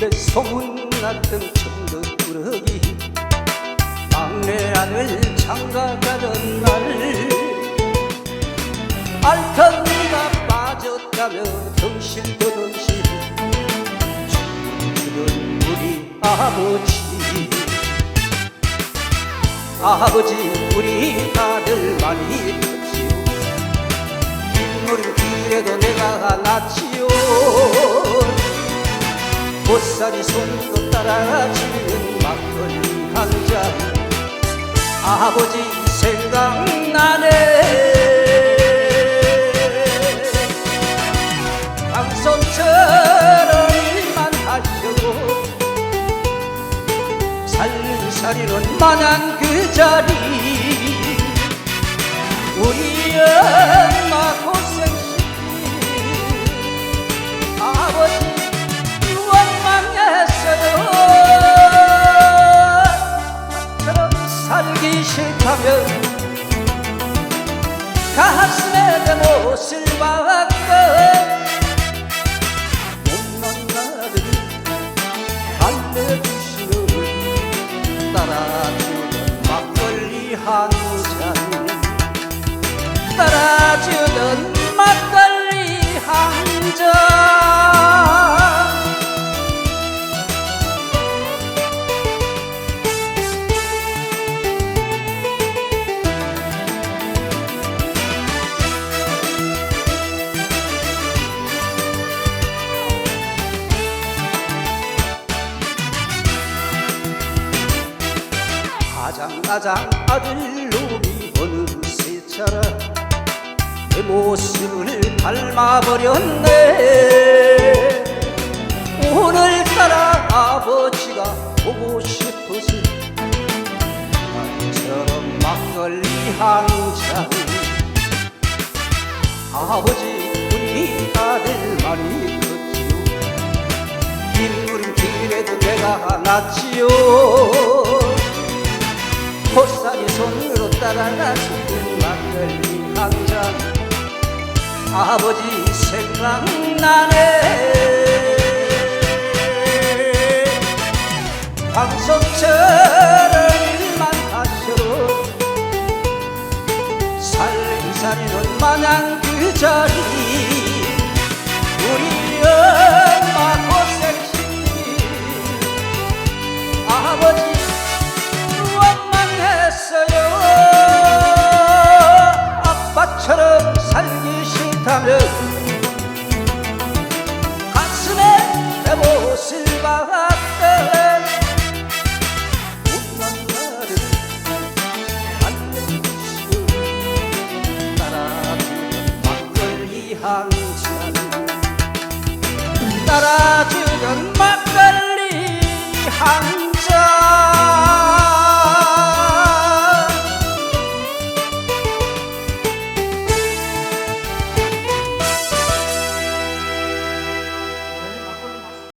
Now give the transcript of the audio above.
내 소문 났던 천덕꾸러기 막내 아들 장가 가던 날 알턴니가 빠졌다며 덩실더덩실 춤추던 우리 아버지. 아버지 우리 아들 많이 컸지요. 빗물은 길에도 내가 낳지요 보살이 손으로 따라지는 막걸리 한잔 아버지 생각나네. 강손처럼 일만 하셔도 살림살이는 마냥 그 자리. 우리 엄 가슴에 가장가장 아들 놈이 어느새 자라 내 모습을 닮아버렸네. 오늘따라 아버지가 보고 싶어서 나처럼 막걸리 한잔 아버지 우리 아들 많이 컸지요. 빗물은 길에도 내가 보살이 손으로 따라가시는 막걸리 한 잔 아버지 생각나네. 방석처 살기 싫다면 가슴에 내 못을 박았던 못난 나를 안내주시오 따라주던 막걸리 한잔 따라주던 막걸리 한잔